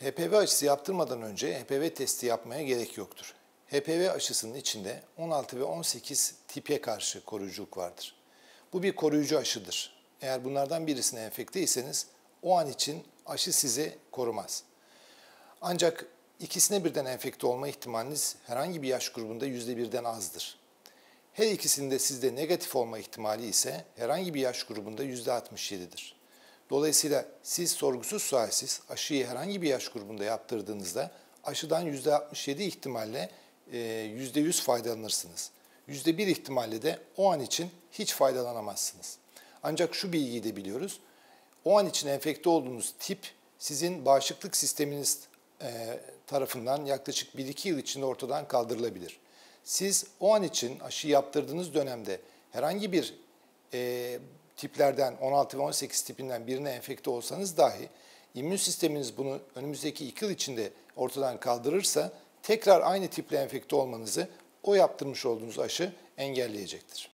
HPV aşısı yaptırmadan önce HPV testi yapmaya gerek yoktur. HPV aşısının içinde 16 ve 18 tipe karşı koruyuculuk vardır. Bu bir koruyucu aşıdır. Eğer bunlardan birisine enfekteyseniz o an için aşı sizi korumaz. Ancak ikisine birden enfekte olma ihtimaliniz herhangi bir yaş grubunda %1'den azdır. Her ikisinde sizde negatif olma ihtimali ise herhangi bir yaş grubunda %67'dir. Dolayısıyla siz sorgusuz sualsiz aşıyı herhangi bir yaş grubunda yaptırdığınızda aşıdan %67 ihtimalle %100 faydalanırsınız. %1 ihtimalle de o an için hiç faydalanamazsınız. Ancak şu bilgiyi de biliyoruz. O an için enfekte olduğunuz tip sizin bağışıklık sisteminiz tarafından yaklaşık 1-2 yıl içinde ortadan kaldırılabilir. Siz o an için aşı yaptırdığınız dönemde herhangi bir e, tiplerden 16 ve 18 tipinden birine enfekte olsanız dahi immün sisteminiz bunu önümüzdeki 2 yıl içinde ortadan kaldırırsa tekrar aynı tiple enfekte olmanızı o yaptırmış olduğunuz aşı engelleyecektir.